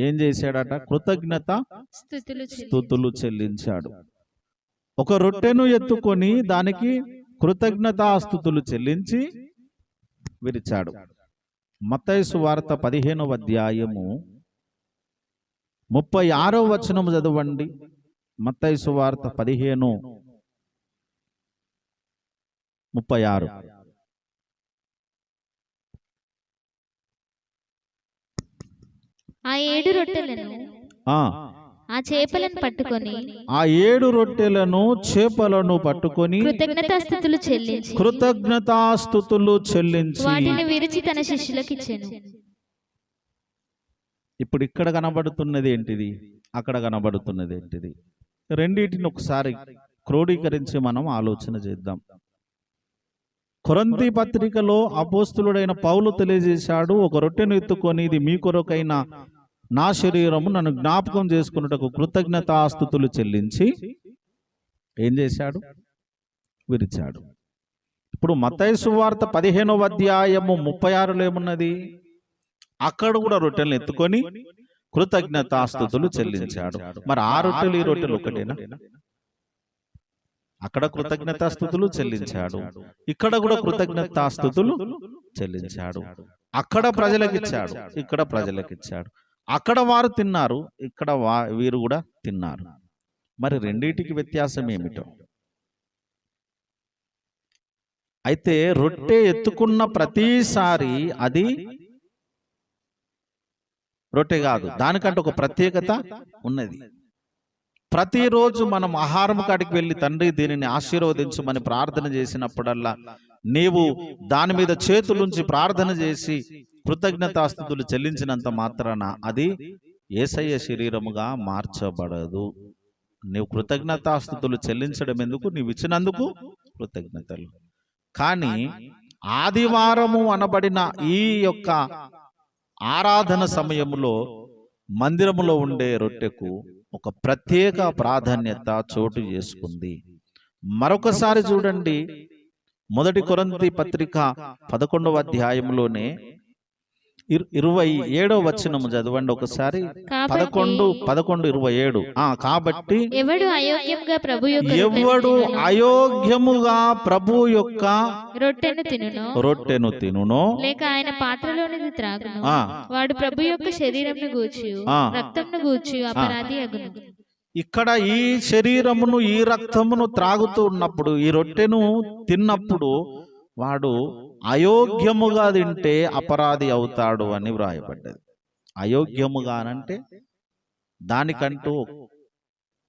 ఏం చేశాడట? కృతజ్ఞత స్థుతులు చెల్లి- స్థుతులు చెల్లించాడు. ఒక రొట్టెను ఎత్తుకొని దానికి కృతజ్ఞతాస్థుతులు చెల్లించి విరిచాడు. మత్తయి వార్త పదిహేనవ అధ్యాయము ముప్పై ఆరో వచనము చదవండి. మత్తయి వార్త పదిహేను ముప్పై ఆరు. ఆ ఏడు రొట్టెలను ఆ, ఆ చేపలను పట్టుకొని ఆ ఏడు రొట్టెలను చేపలను పట్టుకొని కృతజ్ఞతాస్థుతులు చెల్లించి కృతజ్ఞతాస్థుతులు చెల్లించి వాటిని విరిచి తన శిష్యులకు ఇచ్చాను. ఇప్పుడు ఇక్కడ కనబడుతున్నది ఏంటిది? అక్కడ కనబడుతున్నది ఏంటిది? రెండింటిని ఒకసారి క్రోడీకరించి మనం ఆలోచన చేద్దాం. కొరంతి పత్రికలో అపోస్తులుడైన పౌలు తెలియజేశాడు ఒక రొట్టెను ఎత్తుకొని ఇది మీ కొరకైన నా శరీరము నన్ను జ్ఞాపకం చేసుకున్నటకు కృతజ్ఞతాస్థుతులు చెల్లించి ఏం చేశాడు? విరిచాడు. ఇప్పుడు మత్తయి సువార్త పదిహేనవ అధ్యాయము ముప్పై ఆరులో ఏమున్నది? అక్కడ కూడా రొట్టెలను ఎత్తుకొని కృతజ్ఞతాస్థుతులు చెల్లించాడు. మరి ఆ రొట్టెలు ఈ రొట్టెలు ఒకటేనా? అక్కడ కృతజ్ఞతాస్థుతులు చెల్లించాడు. ఇక్కడ కూడా కృతజ్ఞతాస్థుతులు చెల్లించాడు. అక్కడ ప్రజలకు ఇచ్చాడు. ఇక్కడ ప్రజలకు ఇచ్చాడు. అక్కడ వారు తిన్నారు. ఇక్కడ వా వీరు కూడా తిన్నారు. మరి రెండింటికి వ్యత్యాసం ఏమిటో? అయితే రొట్టె ఎత్తుకున్న ప్రతిసారి అది రొట్టె కాదు. దానికంటే ఒక ప్రత్యేకత ఉన్నది. ప్రతిరోజు మనం ఆహారం కాడికి వెళ్ళి తండ్రి దీనిని ఆశీర్వదించమని ప్రార్థన చేసినప్పుడల్లా నీవు దాని మీద చేతులుంచి ప్రార్థన చేసి కృతజ్ఞతాస్థుతులు చెల్లించినంత మాత్రాన అది ఏసయ్య శరీరముగా మార్చబడదు. నీవు కృతజ్ఞతాస్థుతులు చెల్లించడం ఎందుకు? నీవు ఇచ్చినందుకు కృతజ్ఞతలు. కానీ ఆదివారము అనబడిన ఈ యొక్క ఆరాధన సమయంలో మందిరములో ఉండే రొట్టెకు ఒక ప్రత్యేక ప్రాధాన్యత చోటు చేసుకుంది. మరొకసారి చూడండి. మొదటి కొరంతి పత్రిక పదకొండవ అధ్యాయంలోనే ఇరవై ఏడవ వచనము చదవండి ఒకసారి. పదకొండు పదకొండు ఇరవై ఏడు. ఆ కాబట్టి ఎవడు అయోగ్యంగా ప్రభు యొక్క ఎవడు అయోగ్యముగా ప్రభు యొక్క రొట్టెను తినునో? రొట్టెను తినునో? లేక ఆయన పాత్రలోనిది త్రాగును? వాడు ప్రభు యొక్క శరీరంను. రక్తంను అపరాధి అగును. ఇక్కడ ఈ శరీరమును ఈ రక్తమును త్రాగుతూ ఉన్నప్పుడు ఈ రొట్టెను తిన్నప్పుడు వాడు అయోగ్యముగా తింటే అపరాధి అవుతాడు అని వ్రాయబడ్డది. అయోగ్యముగానంటే దానికంటూ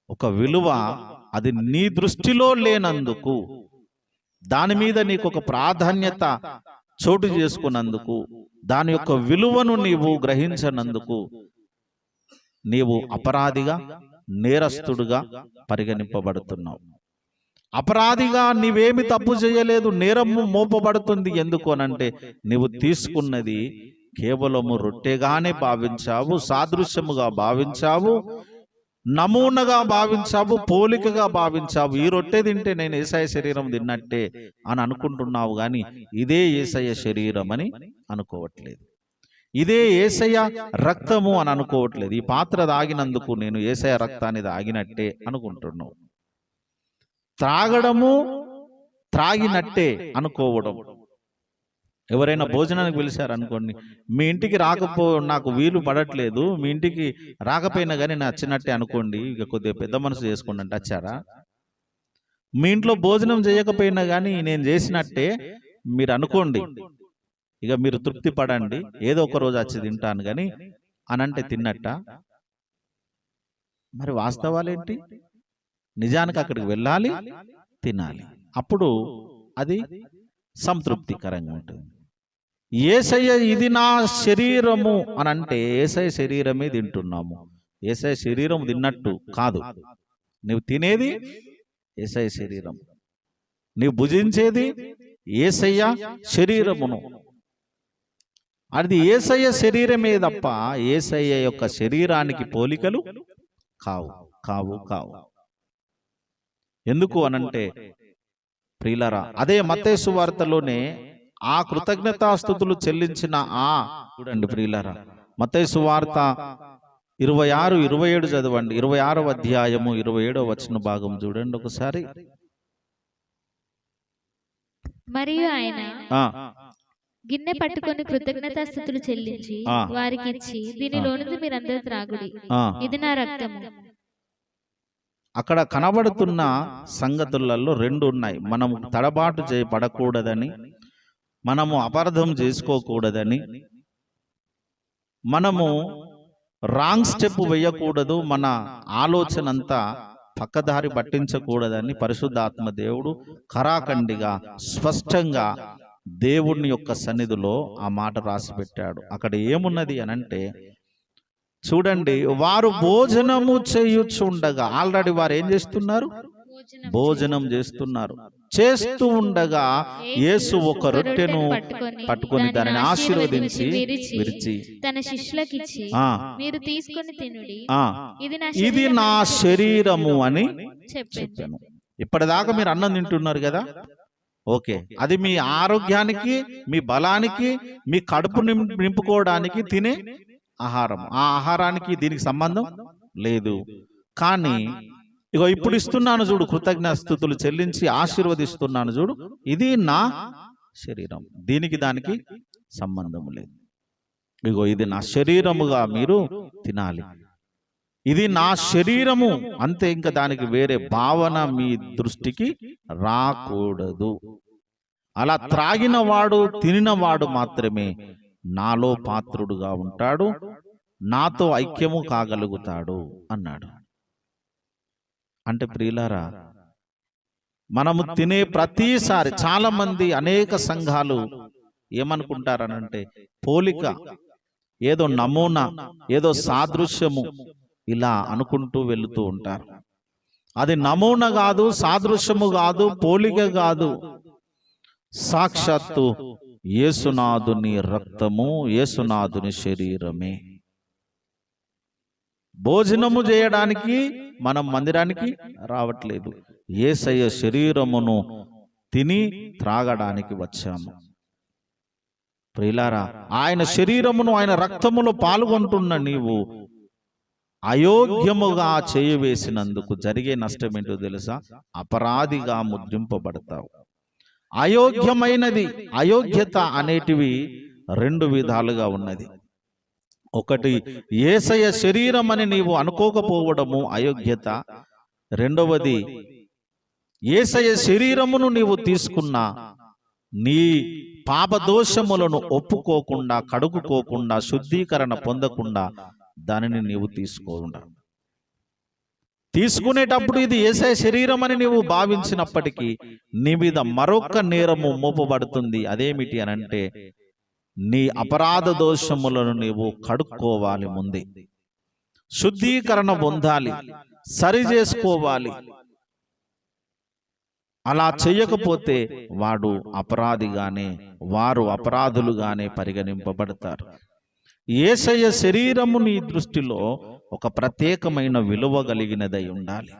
ఒక విలువ అది నీ దృష్టిలో లేనందుకు దాని మీద నీకు ఒక ప్రాధాన్యత చోటు చేసుకున్నందుకు దాని యొక్క విలువను నీవు గ్రహించనందుకు నీవు అపరాధిగా నేరస్తుడుగా పరిగణింపబడుతున్నావు. అపరాధిగా నీవేమి తప్పు చేయలేదు నేరము మోపబడుతుంది ఎందుకు అనంటే నీవు తీసుకున్నది కేవలము రొట్టెగానే భావించావు సాదృశ్యముగా భావించావు నమూనగా భావించావు పోలికగా భావించావు. ఈ రొట్టె తింటే నేను ఏసయ శరీరం తిన్నట్టే అని అనుకుంటున్నావు కానీ ఇదే ఏసయ్య శరీరం అని అనుకోవట్లేదు. ఇదే ఏసయ్య రక్తము అని అనుకోవట్లేదు. ఈ పాత్ర దాగినందుకు నేను ఏసయ రక్తాన్ని దాగినట్టే అనుకుంటున్నావు. త్రాగడము త్రాగినట్టే అనుకోవడం. ఎవరైనా భోజనానికి పిలిచారు అనుకోండి మీ ఇంటికి రాకపో నాకు వీలు పడట్లేదు మీ ఇంటికి రాకపోయినా కానీ నేను వచ్చినట్టే అనుకోండి. ఇక కొద్దిగా పెద్ద మనసు చేసుకోండి అంటే వచ్చారా? మీ ఇంట్లో భోజనం చేయకపోయినా కానీ నేను చేసినట్టే మీరు అనుకోండి. ఇక మీరు తృప్తి పడండి ఏదో ఒక రోజు వచ్చి తింటాను కానీ అనంటే తిన్నట్ట? మరి వాస్తవాలేంటి? నిజానికి అక్కడికి వెళ్ళాలి తినాలి. అప్పుడు అది సంతృప్తికరంగా ఉంటుంది. ఏసయ్య ఇది నా శరీరము అని అంటే ఏసయ్య శరీరమే తింటున్నాము. ఏసయ్య శరీరం తిన్నట్టు కాదు. నువ్వు తినేది ఏసయ్య శరీరం. నీవు భుజించేది ఏసయ్య శరీరమును. అది ఏసయ్య శరీరమే తప్ప ఏసయ్య యొక్క శరీరానికి పోలికలు కావు. కావు కావు. ఎందుకు అనంటే ప్రియులరా అదే మత్తేసు వార్తలోనే ఆ కృతజ్ఞతాస్థుతులు చెల్లించిన ఆ చూడండి ప్రియులరా మత్తేసు వార్త ఇరవై ఆరు ఇరవై ఏడు చదవండి. ఇరవై ఆరవ అధ్యాయము ఇరవై ఏడవ వచ్చిన భాగం చూడండి ఒకసారి. మరియు ఆయన ఆ, గిన్నె పట్టుకొని కృతజ్ఞతాస్థుతులు చెల్లించి ఆ. వారికి ఇచ్చి దీనిలోనిది మీరందరూ త్రాగుడి. ఆ. ఇది నా రక్తము. అక్కడ కనబడుతున్న సంగతులలో రెండు ఉన్నాయి. మనము తడబాటు చేయబడకూడదని మనము అపార్థం చేసుకోకూడదని మనము రాంగ్ స్టెప్ వేయకూడదు మన ఆలోచన అంతా పక్కదారి పట్టించకూడదని పరిశుద్ధాత్మ దేవుడు కరాఖండిగా స్పష్టంగా దేవుని యొక్క సన్నిధిలో ఆ మాట రాసి పెట్టాడు అక్కడ ఏమున్నది అనంటే చూడండి వారు భోజనము చేయుచుండగా ఆల్రెడీ వారు ఏం చేస్తున్నారు? భోజనం చేస్తున్నారు. చేస్తూ ఉండగా యేసు ఒక రొట్టెను పట్టుకొని దానిని ఆశీర్వదించి విరిచి తన శిష్యులకిచ్చి ఆ మీరు తీసుకొని తినుడి. ఇది నా శరీరము అని చెప్పాను. ఇప్పటిదాకా మీరు అన్నం తింటున్నారు కదా? ఓకే. అది మీ ఆరోగ్యానికి మీ బలానికి మీ కడుపు నింపుకోవడానికి తినే ఆహారం ఆ ఆహారానికి దీనికి సంబంధం లేదు. కానీ ఇగో ఇప్పుడు ఇస్తున్నాను చూడు కృతజ్ఞ స్థుతులు చెల్లించి ఆశీర్వదిస్తున్నాను చూడు ఇది నా శరీరం. దీనికి దానికి సంబంధం లేదు. ఇగో ఇది నా శరీరముగా మీరు తినాలి. ఇది నా శరీరము. అంతే ఇంకా దానికి వేరే భావన మీ దృష్టికి రాకూడదు. అలా త్రాగిన వాడు మాత్రమే నాలో పాత్రుడుగా ఉంటాడు నాతో ఐక్యము కాగలుగుతాడు అన్నాడు. అంటే ప్రియులారా మనము తినే ప్రతిసారి చాలా మంది అనేక సంఘాలు ఏమనుకుంటారనంటే పోలిక ఏదో నమూనా ఏదో సాదృశ్యము ఇలా అనుకుంటూ వెళుతూ ఉంటారు. అది నమూనా కాదు సాదృశ్యము కాదు పోలిక కాదు. సాక్షాత్తు యేసునాథుని రక్తము యేసునాథుని శరీరమే. భోజనము చేయడానికి మనం మందిరానికి రావట్లేదు. ఏసయ్య శరీరమును తిని త్రాగడానికి వచ్చాము. ప్రియులారా ఆయన శరీరమును ఆయన రక్తములో పాల్గొంటున్న నీవు అయోగ్యముగా చేయవేసినందుకు జరిగే నష్టం ఏంటో తెలుసా? అపరాధిగా ముద్రింపబడతావు. అయోగ్యమైనది. అయోగ్యత అనేటివి రెండు విధాలుగా ఉన్నది. ఒకటి ఏసయ శరీరం అని నీవు అనుకోకపోవడము అయోగ్యత. రెండవది ఏసయ శరీరమును నీవు తీసుకున్న నీ పాపదోషములను ఒప్పుకోకుండా కడుగుకోకుండా శుద్ధీకరణ పొందకుండా దానిని నీవు తీసుకోకుండా తీసుకునేటప్పుడు ఇది ఏసయ శరీరం అని నీవు భావించినప్పటికీ నీ మీద మరొక నేరము మోపబడుతుంది. అదేమిటి అని అంటే నీ అపరాధ దోషములను నీవు కడుక్కోవాలి ముందే. శుద్ధీకరణ పొందాలి సరి చేసుకోవాలి. అలా చేయకపోతే వాడు అపరాధిగానే వారు అపరాధులుగానే పరిగణింపబడతారు. ఏసయ్య శరీరము నీ దృష్టిలో ఒక ప్రత్యేకమైన విలువ కలిగినదై ఉండాలి.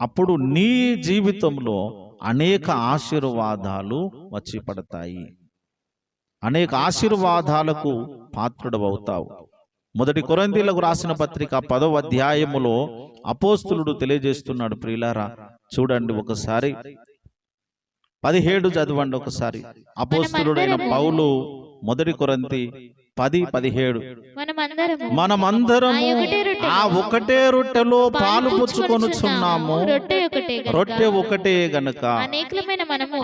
అప్పుడు నీ జీవితంలో అనేక ఆశీర్వాదాలు వచ్చి పడతాయి అనేక ఆశీర్వాదాలకు పాత్రుడవవుతావు మొదటి కొరందీలకు రాసిన పత్రిక పదవ అధ్యాయములో అపోస్తులుడు తెలియజేస్తున్నాడు ప్రియులారా చూడండి ఒకసారి. పదిహేడు చదవండి ఒకసారి. అపోస్తులుడైన పౌలు మొదటి కొరంతి పది పదిహేడు. మనమందరము ఆ ఒకటే రొట్టెలో పాలు పుచ్చుకొనుచున్నాము. రొట్టె ఒకటే గనుక.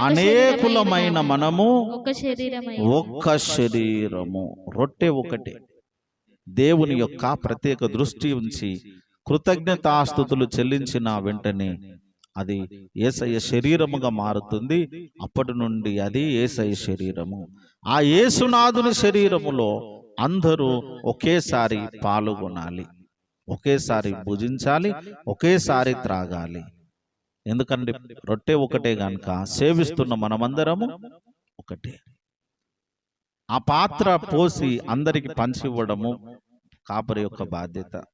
అనేకులమైన మనము ఒక్క శరీరము. రొట్టె ఒకటే. దేవుని యొక్క ప్రత్యేక దృష్టి ఉంచి కృతజ్ఞతాస్థుతులు చెల్లించిన వెంటనే అది ఏసయ్య శరీరముగా మారుతుంది. అప్పటి నుండి అది ఏసయ్య శరీరము. ఆ యేసునాథుని శరీరములో అందరూ ఒకేసారి పాల్గొనాలి. ఒకేసారి భుజించాలి. ఒకేసారి త్రాగాలి. ఎందుకంటే రొట్టె ఒకటే గనుక సేవిస్తున్న మనమందరము ఒకటే. ఆ పాత్ర పోసి అందరికి పంచివ్వడము కాపరి యొక్క బాధ్యత.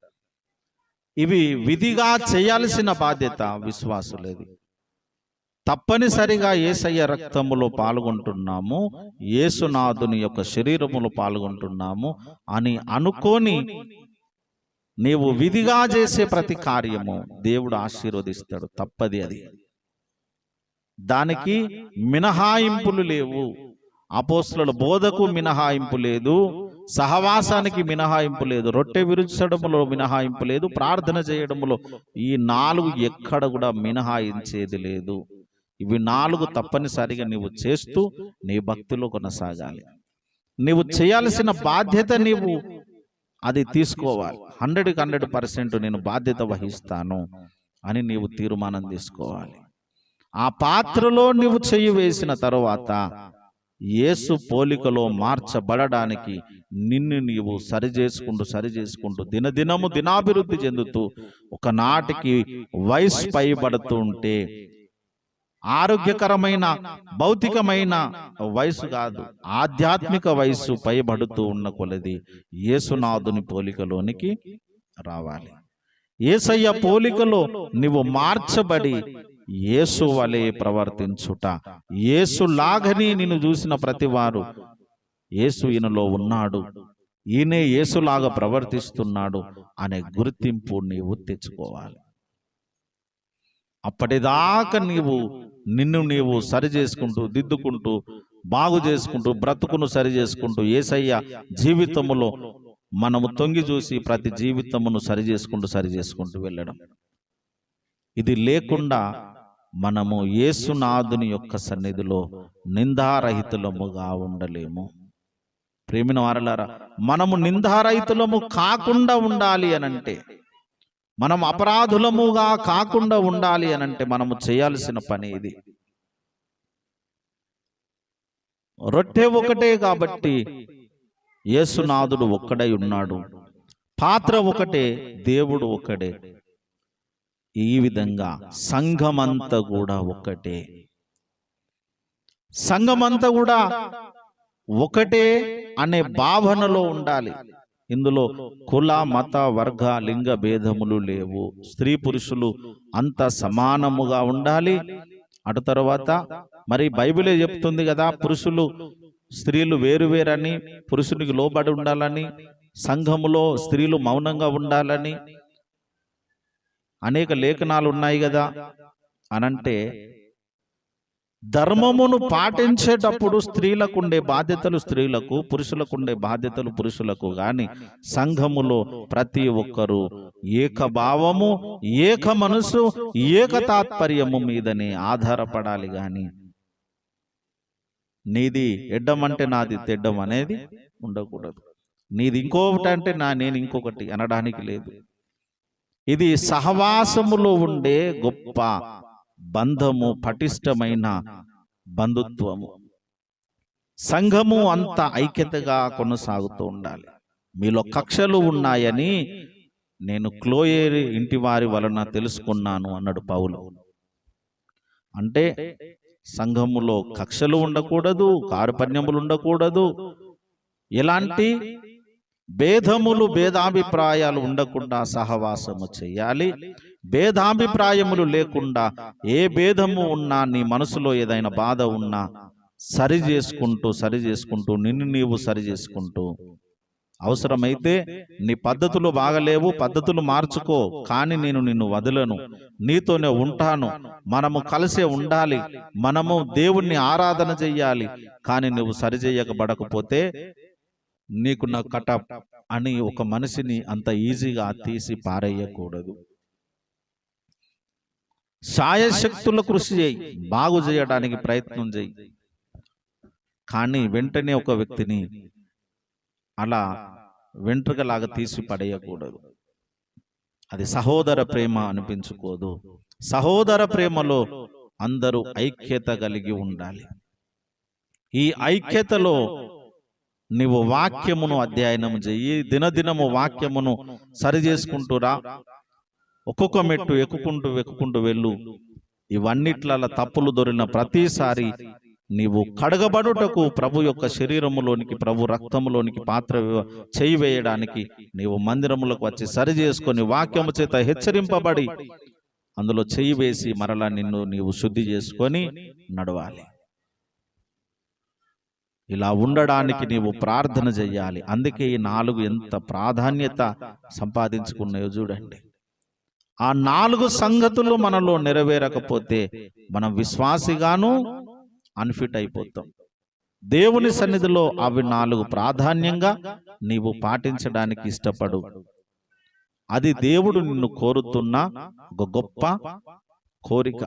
ఇవి విధిగా చేయాల్సిన బాధ్యత విశ్వాసులేది. తప్పనిసరిగా ఏసయ్య రక్తములో పాల్గొంటున్నాము యేసునాథుని యొక్క శరీరములో పాల్గొంటున్నాము అని అనుకొని నీవు విధిగా చేసే ప్రతి కార్యము దేవుడు ఆశీర్వదిస్తాడు తప్పది అది. దానికి మినహాయింపులు లేవు. అపోస్తుల బోధకు మినహాయింపు లేదు. సహవాసానికి మినహాయింపు లేదు రొట్టె విరుచడములో మినహాయింపు లేదు ప్రార్థన చేయడములో ఈ నాలుగు ఎక్కడ కూడా మినహాయించేది లేదు. ఇవి నాలుగు తప్పనిసరిగా నీవు చేస్తూ నీ భక్తిలో కొనసాగాలి. నీవు చేయాల్సిన బాధ్యత నీవు అది తీసుకోవాలి. హండ్రెడ్కి హండ్రెడ్ పర్సెంట్ నేను బాధ్యత వహిస్తాను అని నీవు తీర్మానం తీసుకోవాలి. ఆ పాత్రలో నీవు చెయ్యి వేసిన తర్వాత యేసు పోలికలో మార్చబడడానికి నిన్ను నీవు సరి చేసుకుంటూ సరి చేసుకుంటూ దినదినము దినాభివృద్ధి చెందుతూ ఒకనాటికి వయసు పైబడుతూ ఉంటే ఆరోగ్యకరమైన భౌతికమైన వయసు కాదు ఆధ్యాత్మిక వయసు పైబడుతూ ఉన్న కొలది యేసునాథుని పోలికలోనికి రావాలి. ఏసయ్య పోలికలో నువ్వు మార్చబడి యేసు వలె ప్రవర్తించుట. యేసులాగని నిన్ను చూసిన ప్రతివారు యేసు ఈయనలో ఉన్నాడు. ఈయనే యేసులాగా ప్రవర్తిస్తున్నాడు అనే గుర్తింపు నీవు తెచ్చుకోవాలి. అప్పటిదాకా నీవు నిన్ను నీవు సరి చేసుకుంటూ దిద్దుకుంటూ బాగు చేసుకుంటూ బ్రతుకును సరి చేసుకుంటూ ఏసయ్య జీవితములో మనము తొంగి చూసి ప్రతి జీవితమును సరి చేసుకుంటూ సరి చేసుకుంటూ వెళ్ళడం. ఇది లేకుండా మనము యేసునాథుని యొక్క సన్నిధిలో నిందారహితులముగా ఉండలేము. ప్రేమిన వారలారా మనము నిందారహితులము కాకుండా ఉండాలి అనంటే మనం అపరాధులముగా కాకుండా ఉండాలి అనంటే మనము చేయాల్సిన పని ఇది. రొట్టె ఒకటే కాబట్టి యేసునాథుడు ఒక్కడై ఉన్నాడు. పాత్ర ఒకటే దేవుడు ఒకడే. ఈ విధంగా సంఘమంతా కూడా ఒక్కటే సంఘమంతా కూడా ఒకటే అనే భావనలో ఉండాలి. ఇందులో కుల మత వర్గ లింగ భేదములు లేవు. స్త్రీ పురుషులు అంత సమానముగా ఉండాలి. అటు తర్వాత మరి బైబిలే చెప్తుంది కదా పురుషులు స్త్రీలు వేరువేరని పురుషునికి లోబడి ఉండాలని సంఘములో స్త్రీలు మౌనంగా ఉండాలని అనేక లేఖనాలు ఉన్నాయి కదా అనంటే ధర్మమును పాటించేటప్పుడు స్త్రీలకు ఉండే బాధ్యతలు స్త్రీలకు పురుషులకు ఉండే బాధ్యతలు పురుషులకు గాని సంఘములో ప్రతి ఒక్కరూ ఏకభావము ఏక మనసు ఏక తాత్పర్యము మీదనే ఆధారపడాలి గాని నీది ఎడ్డం అంటే నాది తెడ్డం అనేది ఉండకూడదు. నీది ఇంకొకటి అంటే నా నేను ఇంకొకటి అనడానికి లేదు. ఇది సహవాసములో ఉండే గొప్ప బంధము పటిష్టమైన బంధుత్వము. సంఘము అంత ఐక్యతగా కొనసాగుతూ ఉండాలి. మీలో కక్షలు ఉన్నాయని నేను క్లోయేరి ఇంటి వారి వలన తెలుసుకున్నాను అన్నాడు పౌలు. అంటే సంఘములో కక్షలు ఉండకూడదు కారుపణ్యములు ఉండకూడదు. ఎలాంటి భేదములు భేదాభిప్రాయాలు ఉండకుండా సహవాసము చేయాలి. భేదాభిప్రాయములు లేకుండా ఏ భేదము ఉన్నా నీ మనసులో ఏదైనా బాధ ఉన్నా సరి చేసుకుంటూ సరి చేసుకుంటూ నిన్ను నీవు సరి చేసుకుంటూ అవసరమైతే నీ పద్ధతులు బాగలేవు పద్ధతులు మార్చుకో కానీ నేను నిన్ను వదలను. నీతోనే ఉంటాను. మనము కలిసే ఉండాలి. మనము దేవుణ్ణి ఆరాధన చెయ్యాలి. కానీ నువ్వు సరిచేయకబడకపోతే నీకు నా కటప్ అని ఒక మనిషిని అంత ఈజీగా తీసి పారేయకూడదు. శాయశక్తుల కృషి చేయి. బాగు చేయడానికి ప్రయత్నం చేయి. కానీ వెంటనే ఒక వ్యక్తిని అలా వెంట్రుకలాగా తీసి పడేయకూడదు. అది సహోదర ప్రేమ అనిపించుకోదు. సహోదర ప్రేమలో అందరూ ఐక్యత కలిగి ఉండాలి. ఈ ఐక్యతలో నీవు వాక్యమును అధ్యయనం చెయ్యి. దినదినము వాక్యమును సరి చేసుకుంటురా ఒక్కొక్క మెట్టు ఎక్కుకుంటూ ఎక్కుకుంటూ వెళ్ళు. ఇవన్నిట్ల తప్పులు దొరిన ప్రతిసారి నీవు కడగబడుటకు ప్రభు యొక్క శరీరములోనికి ప్రభు రక్తములోనికి పాత్ర చేయి వేయడానికి నీవు మందిరములకు వచ్చి సరి చేసుకొని వాక్యము చేత హెచ్చరింపబడి అందులో చేయి వేసి మరలా నిన్ను నీవు శుద్ధి చేసుకొని నడవాలి. ఇలా ఉండడానికి నీవు ప్రార్థన చెయ్యాలి అందుకే ఈ నాలుగు ఎంత ప్రాధాన్యత సంపాదించుకున్నాయో చూడండి. ఆ నాలుగు సంగతులు మనలో నెరవేరకపోతే మనం విశ్వాసిగాను అన్ఫిట్ అయిపోతాం. దేవుని సన్నిధిలో అవి నాలుగు ప్రాధాన్యంగా నీవు పాటించడానికి ఇష్టపడు. అది దేవుడు నిన్ను కోరుతున్న ఒక గొప్ప కోరిక.